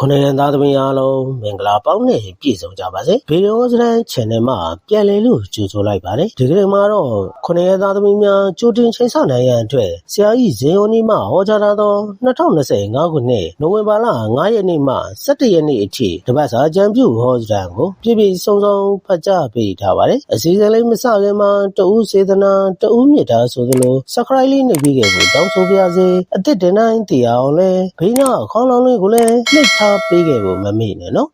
ခုနှစ်ရန်သားသမီးအားလုံးမင်္ဂလာပေါင်းနဲ့ပြည့်စုံကြပါစေဗီဒီယိုစတန် channel မှာပြန်လည်လို့ကြိုဆိုလိုက်ပါတယ်ဒီကနေ့မှာတော့ခုနှစ်ရန်သားသမီးများကြိုတင်ချိန်ဆနိုင်ရန်အတွက်ဆရာကြီးဇေယိုနီမှဟောကြားထားသော2025ခုနှစ်နိုဝင်ဘာလ9ရက်နေ့မှ17ရက်နေ့အထိတပတ်စာကြံပြုဟောစတန်ကိုပြည့်ပြည့်စုံစုံဖတ်ကြားပေးထားပါတယ်အစီအစဉ်လေးမစခင်မှာတဦးစေတနာတဦးမြတ်တာဆိုသလို subscribe လေးနှိပ်ပြီးခဲ့ဖို့တောင်းဆိုပါရစေအသစ်တင်တိုင်းတည်အောင်လဲဘေးနာအခေါင်းလောင်းလေးကိုလည်းနှိပ်ထားပေးခဲ့ဖို့မမေ့နဲ့နော်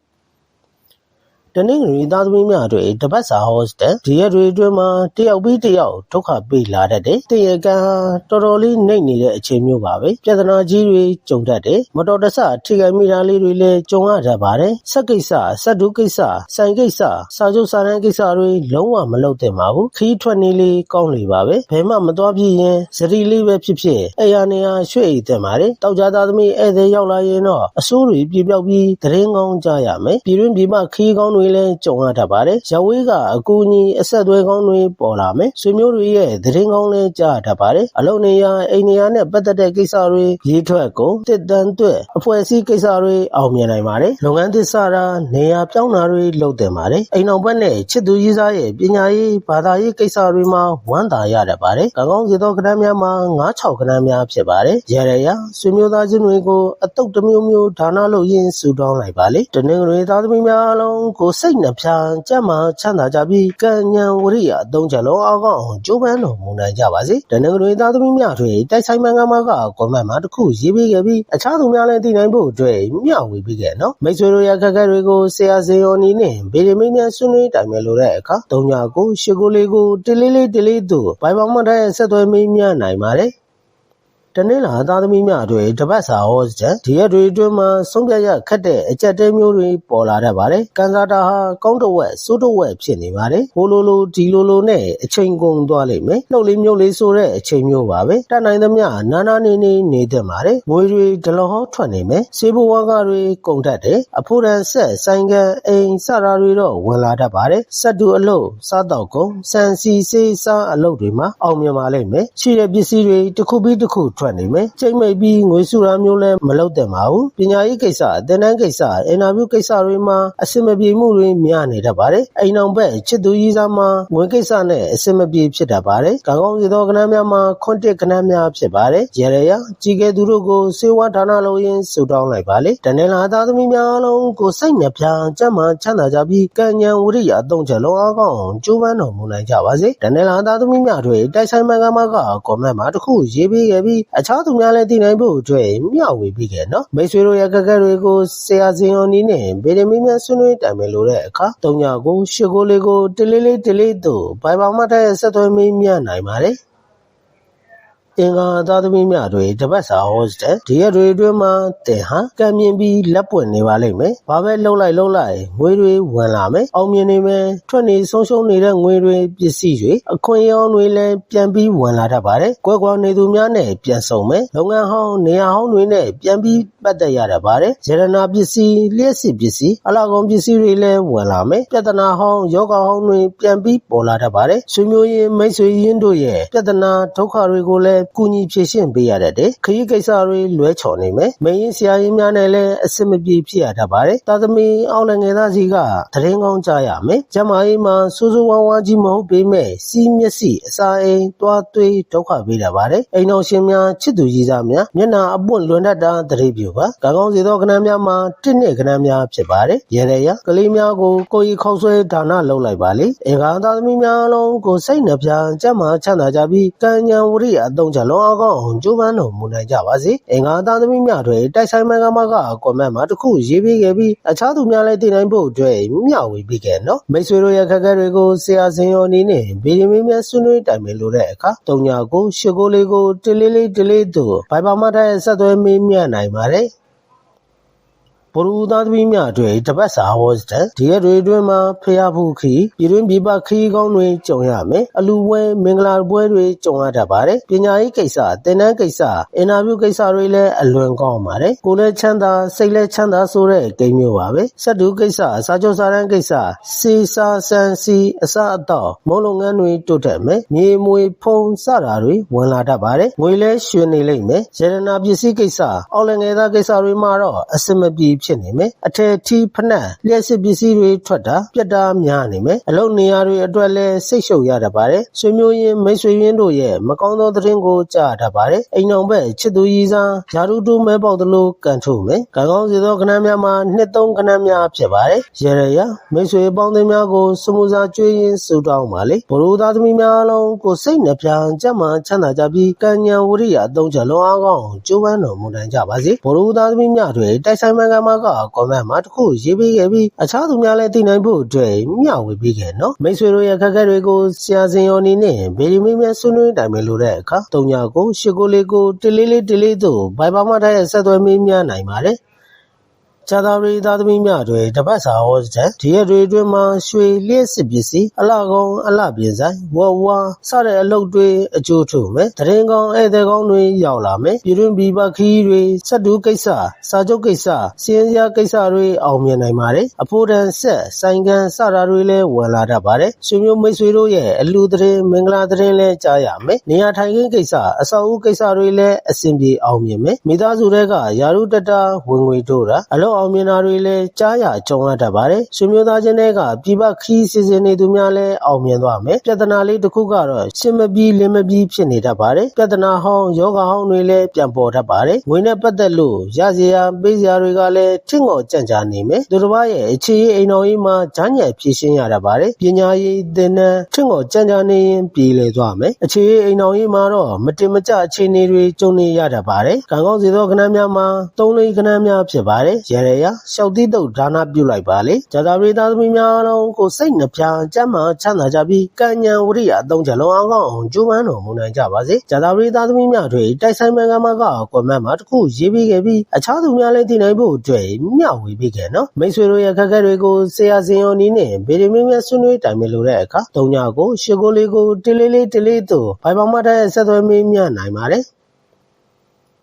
တနင်္ဂနွေသားသမီးများအတွက်တပတ်စာဟောစတန်ဒီရက်တွေအတွင်းမှာတယောက်ပြီးတယောက်ဒုက္ခပေးလာတတ်တယ်။တရကံဟာတော်တော်လေးနှိမ့်နေတဲ့အချိန်မျိုးပါပဲ။ပြဿနာကြီးတွေကြုံတတ်တယ်။မတော်တဆထိခိုက်မိတာလေးတွေလည်းကြုံရတတ်ပါတယ်။စက်ကိစ္စ၊စက်ဒုကိစ္စ၊ဆိုင်ကိစ္စ၊စာချုပ်စာတမ်းကိစ္စတွေလုံးဝမလုပ်သင့်ပါဘူး။ခီးထွက်နေလေးကောင်းလေပါပဲ။ဘယ်မှမသွားပြည့်ရင်စရီလေးပဲဖြစ်ဖြစ်အဲ့ရနေရရွှေ့အိတ်သင့်ပါတယ်။တောက်ကြသားသမီးဧည့်သည်ရောက်လာရင်တော့အစိုးတွေပြေပြောက်ပြီးသတင်းကောင်းကြရမယ်။ပြည်တွင်းပြည်ပခီးကောင်းတွေလည်းကြုံရတတ်ပါတယ်။ရဝေးကအကူအညီအဆက်အသွယ်ကောင်းတွေပေါ်လာမယ်။ဆွေမျိုးတွေရဲ့သတင်းကောင်းလည်းကြားရတတ်ပါတယ်။အလုပ်နေရာအိမ်နေရာနဲ့ပတ်သက်တဲ့ကိစ္စတွေရေးထွက်ကုန်တစ်တန်တွက်အဖွဲ့အစည်းကိစ္စတွေအောင်မြင်နိုင်ပါတယ်။လုပ်ငန်းသစ်စတာနေရာပြောင်းတာတွေလုပ်တင်ပါတယ်။အိမ်အောင်ဘက်နဲ့ချစ်သူရေးစားရဲ့ပညာရေးဘာသာရေးကိစ္စတွေမှာဝမ်းသာရတတ်ပါတယ်။ကောင်းကောင်းစေသောကဏ္ဍများမှာ9-6ကဏ္ဍများဖြစ်ပါတယ်။ရရရဆွေမျိုးသားချင်းတွေကိုအတုတ်တစ်မျိုးမျိုးဒါနလုပ်ရင်းဆူတောင်းလိုက်ပါလေ။တနင်္ဂနွေသားသမီးများအလုံးကိုစိတ်နှဖျားကြမ်းမှချမ်းသာကြပြီးကံဉဏ်ဝရိယအသုံးချက်လုံးအကောင်းအောင်ကြိုးပမ်းတော်မူနိုင်ကြပါစေ။တနင်္ဂနွေသားသမီးများတွေတိုက်ဆိုင်မှန်ကမှကကွန်မန့်မှာတစ်ခုရေးပေးခဲ့ပြီးအခြားသူများလည်းသိနိုင်ဖို့အတွက်မျှဝေပေးခဲ့နော်။မိတ်ဆွေတို့ရဲ့ခက်ခဲတွေကိုဆရာဇေယောနီနဲ့ဗေဒမင်းများဆွေးနွေးတိုင်ပင်လိုတဲ့အခါ၃ညကိုရှစ်ကိုလေးကိုတလေးလေးတလေးတို့ဘိုင်ဘောင်မတ်တဲ့ဆက်သွယ်မင်းများနိုင်ပါတယ်။ တနင်္လာသားသမီးများအတွက်တပတ်စာဟောစတန်ဒီရက်တွေအတွင်းမှာဆုံးဖြတ်ရခက်တဲ့အကြက်တဲမျိုးတွေပေါ်လာတတ်ပါတယ်။ကန်စာတာဟာကောင်းတဝက်စိုးတဝက်ဖြစ်နေပါတယ်။ဟိုလိုလိုဒီလိုလိုနဲ့အချိန်ကုန်သွားလိမ့်မယ်။နှုတ်လေးမြုပ်လေးဆိုတဲ့အချိန်မျိုးပါပဲ။တတ်နိုင်သမျှနာနာနေနေနေတတ်ပါတယ်။ငွေတွေဒလဟောထွက်နေမယ်။စေဘဝကတွေကုန်တတ်တယ်။အဖို့တန်ဆက်ဆိုင်ကန်အိမ်စတာတွေတော့ဝင်လာတတ်ပါတယ်။စက်တူအလုပ်စားတော့ကုန်စံစီစေးစားအလုပ်တွေမှာအောင်မြင်ပါလိမ့်မယ်။ရှိတဲ့ပစ္စည်းတွေတစ်ခုပြီးတစ်ခုထွက်နေမယ်။ချိန်မိတ်ပြီးငွေစုတာမျိုးလည်းမလုပ်သင့်ပါဘူး။ပညာရေးကိစ္စ၊သင်တန်းကိစ္စ၊အင်တာဗျူးကိစ္စတွေမှာအဆင်မပြေမှုတွေများနေတတ်ပါတယ်။အိမ်ထောင်ဘက်ချစ်သူရည်းစားမှာငွေကိစ္စနဲ့အဆင်မပြေဖြစ်တတ်ပါတယ်။ကံကောင်းစေသောဂဏန်းများမှာခွန်းတစ်ဂဏန်းများဖြစ်ပါတယ်။ရရရကြီးကဲသူတို့ကိုစေဝါဌာနလို့ရင်းဆုတောင်းလိုက်ပါလေ။တနင်္လာသားသမီးများအလုံးကိုစိတ်နှပြကျမ်းမာချမ်းသာကြပြီးကံဉဏ်ဝရိယအသုံးချက်လုံးအားကောင်းအောင်ကြိုးပမ်းတော်မူနိုင်ကြပါစေ။တနင်္လာသားသမီးများတွေတိုက်ဆိုင်မှန်ကမှကကွန်မန့်မှာတစ်ခုရေးပေးခဲ့ပြီးအခြားသူများလည်းသိနိုင်ဖို့အတွက်မျှဝေပေးခဲ့နော်မိတ်ဆွေတို့ရဲ့ကကက်တွေကိုဆရာစင်ယွန်နီနဲ့ဗေဒမီများဆွေးနွေးတိုင်ပင်လိုတဲ့အခါတုံညာကိုရှစ်ကိုလေးကိုတလေးလေးတလေးတို့ဘိုင်ဘာမတ်တဲ့ဆက်သွယ်မင်းမြနိုင်ပါတယ် အင်္ဂါသားသမီးများတွေတပတ်စာဟောစတဲ့ဒီရက်တွေအတွင်းမှာတင်ဟာကံမြင်ပြီးလက်ပွင့်နေပါလိမ့်မယ်။ဘာပဲလှုပ်လိုက်လှုပ်လိုက်ငွေတွေဝင်လာမယ်။အောင်မြင်နေမယ်။ထွက်နေဆုံးရှုံးနေတဲ့ငွေတွေပစ္စည်းတွေအခွင့်အရေးတွေလည်းပြန်ပြီးဝင်လာတတ်ပါတယ်။ကွဲကွာနေသူများနဲ့ပြန်ဆုံမယ်။လုပ်ငန်းဟောင်းနေရာဟောင်းတွေနဲ့ပြန်ပြီးပတ်သက်ရတတ်ပါတယ်။ရတနာပစ္စည်းလျှက်စစ်ပစ္စည်းအလားကုန်ပစ္စည်းတွေလည်းဝင်လာမယ်။ပြဿနာဟောင်းယောဂဟောင်းတွေပြန်ပြီးပေါ်လာတတ်ပါတယ်။ဆွေမျိုးရင်းမိတ်ဆွေရင်းတို့ရဲ့ပြဿနာဒုက္ခတွေကိုလည်းကူညီဖြေရှင်းပေးရတတ်တယ်။ခရီးကိစ္စတွေလွဲချော်နေမယ်။မင်းရင်ဆရာကြီးများနဲ့လည်းအဆင်မပြေဖြစ်ရတတ်ပါတယ်။သားသမီးအောင်လည်းငယ်သားစီကသတင်းကောင်းကြားရမယ်။ကျမကြီးမှာစိုးစိုးဝါးဝါးကြီးမဟုတ်ပေမဲ့စီးမျက်စိအစာအိမ်တွားသွေးဒုက္ခပေးတတ်ပါတယ်။အိမ်တော်ရှင်များချစ်သူကြီးစားများမျက်နာအပွင့်လွန်တတ်တာတရေပြူပါ။ကောင်းကောင်းစေသောကဏ္ဍများမှာတစ်နှစ်ကဏ္ဍများဖြစ်ပါတယ်။ရရရကလေးများကိုကိုကြီးခေါက်ဆွဲဒါနလုပ်လိုက်ပါလေ။အင်္ဂါသားသမီးများအလုံးကိုစိတ်နှပြကျမ်းမာချမ်းသာကြပြီးကံဉဏ်ဝရိယအသုံးချလုံးအကောင်းအောင်ကြိုးပမ်းတော်မူနိုင်ကြပါစေ။အင်္ဂါသားသမီးများတွေတိုက်ဆိုင်မှန်ကမှကကွန်မန့်မှာတစ်ခုရေးပေးခဲ့ပြီးအခြားသူများလည်းသိနိုင်ဖို့အတွက်မျှဝေပေးခဲ့နော်။မိတ်ဆွေတို့ရဲ့ခက်ခဲတွေကိုဆရာစင်ရောအနေနဲ့ဗီဒီမင်းများဆွေးနွေးတိုင်ပင်လိုတဲ့အခါတုံညာကိုရှစ်ကိုလေးကိုတလေးလေးတလေးတို့ဘိုင်ဘာမတ်တဲ့ဆက်သွယ်မင်းမြတ်နိုင်ပါတယ်။ ဗရူသားသမီးများအတွက်တပတ်စာဟောစတန်ဒီရက်တွေအတွင်းမှာဖျားဖူးခီပြည်တွင်းပြည်ပခီးကောင်းတွေကြုံရမယ်အလူပွဲမင်္ဂလာပွဲတွေကြုံရတတ်ပါတယ်ပညာရေးကိစ္စတင်တန်းကိစ္စအင်တာဗျူးကိစ္စတွေလည်းအလွန်ကောင်းပါတယ်ကိုယ်လည်းချမ်းသာစိတ်လည်းချမ်းသာဆိုတဲ့ကိန်းမျိုးပါပဲစက်တူကိစ္စစာချုပ်စာတမ်းကိစ္စစီစာဆန်စီအစအတော့မုံလုပ်ငန်းတွေတိုးတက်မယ်မြေမွေဖုံစတာတွေဝင်လာတတ်ပါတယ်ငွေလည်းရွှေနေလိမ့်မယ်ရတနာပစ္စည်းကိစ္စအော်လငယ်သားကိစ္စတွေမှာတော့အစမပြေဖြစ်နေမယ်အထက်ထီဖနက်လျှက်စစ်ပစ္စည်းတွေထွက်တာပြက်တာများနေမယ်အလုပ်နေရာတွေအတွက်လည်းစိတ်ရှုပ်ရတတ်ပါတယ်ဆွေမျိုးရင်းမိတ်ဆွေရင်းတို့ရဲ့မကောင်းသောသတင်းကိုကြားတတ်ပါတယ်အိမ်အောင်ဘက်ချစ်သူကြီးစားယာရုတူမဲပေါက်သလိုကန်ထုတ်မယ်ကံကောင်းစေသောခဏများမှာနှစ်သုံးခဏများဖြစ်ပါတယ်ရရရမိတ်ဆွေပေါင်းသင်းများကိုစမှုစာကျွေးရင်းစုတောင်းပါလေဘိုလ်သားသမီးများလုံးကိုစိတ်နှပြကြမ်းမှချမ်းသာကြပြီးကံဉဏ်ဝရိယအသုံးချလွန်အားကောင်းကျိုးပန်းတော်မူနိုင်ကြပါစေဘိုလ်သားသမီးများတွေတိုက်ဆိုင်မှန်ကန်မှာကကွန်မန့်မှာတစ်ခုရေးပေးခဲ့ပြီးအခြားသူများလည်းသိနိုင်ဖို့အတွက်မျှဝေပေးခဲ့နော်မိတ်ဆွေတို့ရဲ့ခက်ခဲတွေကိုဆရာစင်ယော်နီနဲ့ဗေဒီမင်းများဆွေးနွေးတိုင်ပင်လို့တဲ့အခါတုံညာကိုရှစ်ကိုလေးကိုတလေးလေးတလေးတို့ဘိုင်ဘာမထားရဲ့ဆက်သွယ်မေးမြန်းနိုင်ပါတယ် ချာသာရီသားသမီးများတွေတပတ်စာဟောစတဲ့ဒီရက်တွေအတွင်းမှာရွှေလျှက်စစ်ပစ္စည်းအလှကောင်းအလှပြင်ဆိုင်ဝဝဝစတဲ့အလုပ်တွေအကျိုးထုတ်မယ်တရင်ကောင်းဧည့်သည်ကောင်းတွေရောက်လာမယ်ပြည်တွင်းပြည်ပခီးတွေစက်တူကိစ္စစာချုပ်ကိစ္စစီရင်စရာကိစ္စတွေအောင်မြင်နိုင်ပါတယ်အဖို့တန်ဆက်ဆိုင်ကန်စတာတွေလည်းဝင်လာတတ်ပါတယ်ဆွေမျိုးမိတ်ဆွေတို့ရဲ့အလူတရင်မင်္ဂလာတရင်လည်းကြားရမယ်နေရာထိုင်ခင်းကိစ္စအဆောက်အဦကိစ္စတွေလည်းအဆင်ပြေအောင်မြင်မယ်မိသားစုတွေကယာရုတတဝင်ငွေတို့တာအလို့အောင်မြင်တာတွေလည်းကြားရကြုံရတတ်ပါတယ်။ဆွေမျိုးသားချင်းတွေကပြည်ပခီးစီစဉ်နေသူများလည်းအောင်မြင်သွားမယ်။ပြဿနာလေးတစ်ခုကတော့ရှင်းမပြီးလင်းမပြီးဖြစ်နေတတ်ပါတယ်။ပြဿနာဟောင်းယောဂဟောင်းတွေလည်းပြန်ပေါ်တတ်ပါတယ်။ငွေနဲ့ပတ်သက်လို့ရစရာပေးစရာတွေကလည်းထင့်ငေါ်ကြံ့ကြာနေမယ်။သူတစ်ပါးရဲ့အခြေရေးအိမ်တော်ကြီးမှာဂျာညက်ဖြည့်ရှင်းရတတ်ပါတယ်။ပညာရေးသင်တန်းထင့်ငေါ်ကြံ့ကြာနေရင်ပြည်လေသွားမယ်။အခြေရေးအိမ်တော်ကြီးမှာတော့မတင်မကျအခြေအနေတွေကြုံနေရတတ်ပါတယ်။ကံကောင်းစေသောခဏများမှာသုံးလေးခဏများဖြစ်ပါတယ်။ရရရရှောက်တိတုတ်ဒါနပြုလိုက်ပါလေဂျာတာပရိသတ်သမီးများလုံးကိုစိတ်နှပြကျမ်းမာချမ်းသာကြပြီးကံဉဏ်ဝရိယအသုံးချလုံးအောင်ကောင်းအောင်ကြိုးပမ်းတော်မူနိုင်ကြပါစေဂျာတာပရိသတ်သမီးများတွေတိုက်ဆိုင်မှန်ကမှာကကွန်မန့်မှာတခုရေးပေးခဲ့ပြီးအခြားသူများလည်းသိနိုင်ဖို့အတွက်မျှဝေပေးခဲ့နော်မိတ်ဆွေတို့ရဲ့ခက်ခဲတွေကိုဆရာစင်ယောနီးနဲ့ဗေဒီမင်းများဆွေးနွေးတိုင်ပင်လို့တဲ့အခါတုံညာကိုရှစ်ကိုလေးကိုတလေးလေးတလေးတို့ဘိုင်ပေါမတဲ့ဆက်သွယ်မေးမြနိုင်ပါတယ်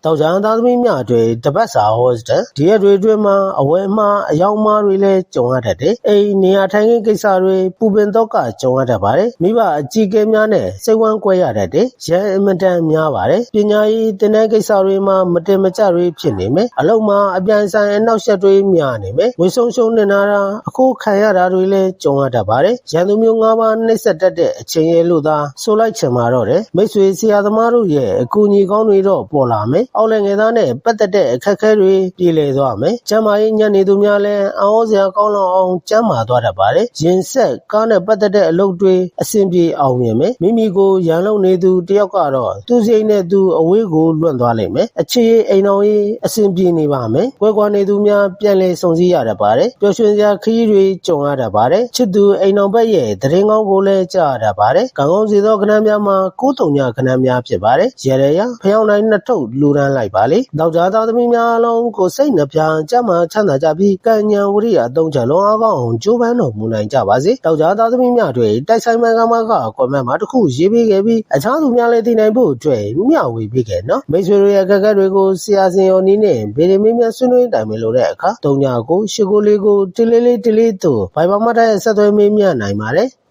တောက်ကြံသားသမီးများတွေတပတ်စာဟောစတဲ့ဒီရက်တွေအတွင်းမှာအဝယ်မှားအယောင်မှားတွေလည်းကြုံရတတ်တယ်။အိမ်နေရာထိုင်ခင်းကိစ္စတွေပူပင်တော့ကကြုံရတတ်ပါတယ်။မိဘအကြီးကဲများနဲ့စိတ်ဝမ်းကွဲရတတ်တယ်။ရန်အမတန်များပါတယ်။ပညာရေးတင်တဲ့ကိစ္စတွေမှာမတင်မကျတွေဖြစ်နေမယ်။အလုံးမှာအပြိုင်ဆိုင်အနောက်ဆက်တွေများနေမယ်။ဝေဆုံးရှုံးနေတာအခုခံရတာတွေလည်းကြုံရတတ်ပါတယ်။ရန်သူမျိုး၅ပါးနှိမ့်ဆက်တတ်တဲ့အချိန်ရဲ့လို့သာဆိုလိုက်ချင်ပါတော့တယ်။မိတ်ဆွေဆရာသမားတို့ရဲ့အကူအညီကောင်းတွေတော့ပေါ်လာမယ်။အောက်လည်းငယ်သားနဲ့ပတ်သက်တဲ့အခက်အခဲတွေပြည်လည်သွားမယ်။ကျမ်းမာရေးညံ့နေသူများလည်းအံ့ဩစရာကောင်းလောက်အောင်ကျမ်းမာသွားတတ်ပါတယ်။ရင်ဆက်ကားနဲ့ပတ်သက်တဲ့အလုပ်တွေအဆင်ပြေအောင်မြင်မယ်။မိမိကိုရန်လုံနေသူတယောက်ကတော့သူစိတ်နဲ့သူအဝေးကိုလွန့်သွားလိမ့်မယ်။အခြေအိမ်တော်ရေးအဆင်ပြေနေပါမယ်။ကွဲကွာနေသူများပြန်လည်ဆုံစည်းရတတ်ပါတယ်။ပျော်ရွှင်စရာခရီးတွေကြုံရတတ်ပါတယ်။ချစ်သူအိမ်တော်ဘက်ရဲ့သတင်းကောင်းကိုလည်းကြားရတတ်ပါတယ်။ကံကောင်းစေသောခဏများမှာကိုးတုံညခဏများဖြစ်ပါတယ်။ရရရဖျောင်းတိုင်းနှစ်ထုပ်လူရန်လိုက်ပါလေ။နောက်ကြားသားသမီးများလုံးကိုစိတ်နှပြကြမ်းမှချမ်းသာကြပြီးကံဉဏ်ဝရိယအသုံးချလုံးအားကောင်းအောင်ကြိုးပမ်းတော်မူနိုင်ကြပါစေ။တောက်ကြားသားသမီးများတွေတိုက်ဆိုင်မှန်ကမှကကွန်မန့်မှာတစ်ခုရေးပေးခဲ့ပြီးအခြားသူများလည်းသိနိုင်ဖို့အတွက်မျှဝေပေးခဲ့နော်။မိတ်ဆွေတို့ရဲ့ခက်ခဲတွေကိုဆရာစင်ယောနီးနဲ့ဗေဒီမင်းများဆွေးနွေးတိုင်ပင်လို့တဲ့အခါတုံညာကိုရှစ်ကိုလေးကိုတလေးလေးတလေးတို့ဘိုင်ဘာမတ်တဲ့ဆက်သွယ်မေးမြန်းနိုင်ပါတယ်။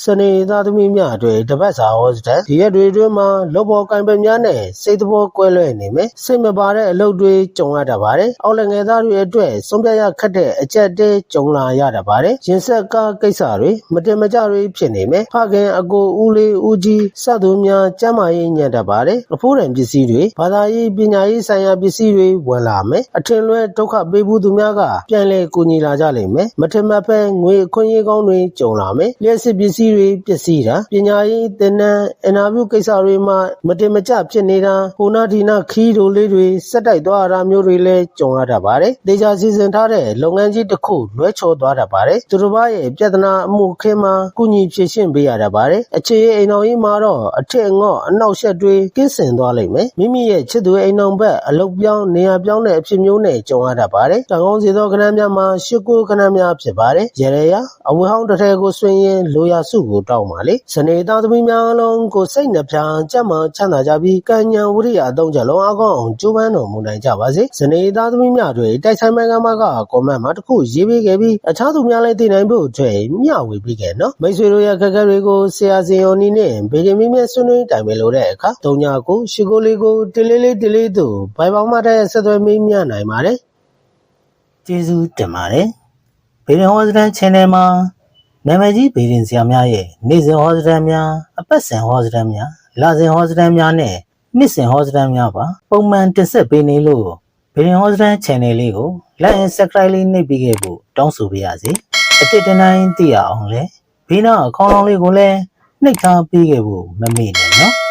စနေသားသမီးများအတွက်တပတ်စာဟောစတဲ့ဒီရက်တွေအတွင်းမှာလောဘောကင်ပယ်များနဲ့စိတ်တဘောကွဲလွဲနေမယ်စိတ်မပါတဲ့အလုပ်တွေကြုံရတတ်ပါတယ်အောက်လည်းငယ်သားတွေအတွက်ဆုံးဖြတ်ရခက်တဲ့အကြက်တဲကြုံလာရတတ်ပါတယ်ရင်ဆက်ကားကိစ္စတွေမတင်မကြတွေဖြစ်နေမယ်ဖခင်အကိုဦးလေးဦးကြီးစသူများကျမ်းမာရေးညံ့တတ်ပါတယ်အဖိုးတန်ပစ္စည်းတွေဘာသာရေးပညာရေးဆိုင်ရာပစ္စည်းတွေဝင်လာမယ်အထင်လွဲဒုက္ခပေးဘူးသူများကပြန်လဲကူညီလာကြလိမ့်မယ်မထင်မှတ်ဖဲငွေအခွင့်အရေးကောင်းတွေကြုံလာမယ်လျှက်စစ်ပစ္စည်းတွေပျက်စီးတာပညာရေးသင်တန်းအင်တာဗျူးကိစ္စတွေမှာမတင်မကျဖြစ်နေတာဟိုနာဒီနာခီးတို့လေးတွေစက်တိုက်သွားတာမျိုးတွေလည်းကြုံရတတ်ပါတယ်။ဒေချာစီစဉ်ထားတဲ့လုပ်ငန်းကြီးတစ်ခုလွဲချော်သွားတတ်ပါတယ်။သူတို့ဘာရဲ့ပြဿနာအမှုခင်းမှာကုညီဖြေရှင်းပေးရတတ်ပါတယ်။အခြေအိမ်တော်ကြီးမှာတော့အထက်ငေါ့အနောက်ရှက်တွေကင်းစင်သွားလိမ့်မယ်။မိမိရဲ့ချစ်သူအိမ်တော်ဘက်အလုတ်ပြောင်းနေရာပြောင်းတဲ့အဖြစ်မျိုးနဲ့ကြုံရတတ်ပါတယ်။တန်ကောင်းစီသောခဏများမှာရှစ်ကိုခဏများဖြစ်ပါတယ်။ရရရအဝေဟောင်းတစ်ထည်ကိုဆွင်ရင်လိုရာစုကိုတောက်ပါလေဇနေသားသမီးများလုံးကိုစိတ်နှပြကြမ်းမှချမ်းသာကြပြီးကံဉဏ်ဝရိယအသုံးချလုံးအကောင်းအောင်ကြိုးပမ်းတော်မူနိုင်ကြပါစေဇနေသားသမီးများတွေတိုက်ဆိုင်မှန်ကမှကကွန်မန့်မှာတခုရေးပေးခဲ့ပြီးအခြားသူများလည်းသိနိုင်ဖို့အတွက်မျှဝေပေးခဲ့နော်မိတ်ဆွေတို့ရဲ့ခက်ခဲတွေကိုဆရာစင်ယောနီနဲ့ဗေဒင်မင်းမြဆွေးနွေးတိုင်ပင်လို့တဲ့အခါတုံညာကိုရှီကိုလေးကိုတလေးလေးတလေးတို့ဘိုင်ပေါင်းမတဲ့ဆက်သွယ်မေးမြန်းနိုင်ပါတယ်ကျေးဇူးတင်ပါတယ်ဘေဒင်ဟောစတန် channel မှာ နာမည်ကြီးဘေဒင်ဆရာများရဲ့နေ့စဉ်ဟောစတန်များအပတ်စဉ်ဟောစတန်များလစဉ်ဟောစတန်များနဲ့နှစ်စဉ်ဟောစတန်များပါပုံမှန်တင်ဆက်ပေးနေလို့ဘေဒင်ဟောစတန် channel လေးကို like and subscribe လေးနှိပ်ပေးခဲ့ဖို့တောင်းဆိုပါရစေအတစ်တနိုင်သိရအောင်လဲဘေးနာအကောင့်လေးကိုလည်းနှိပ်ထားပေးခဲ့ဖို့မမေ့နဲ့နော်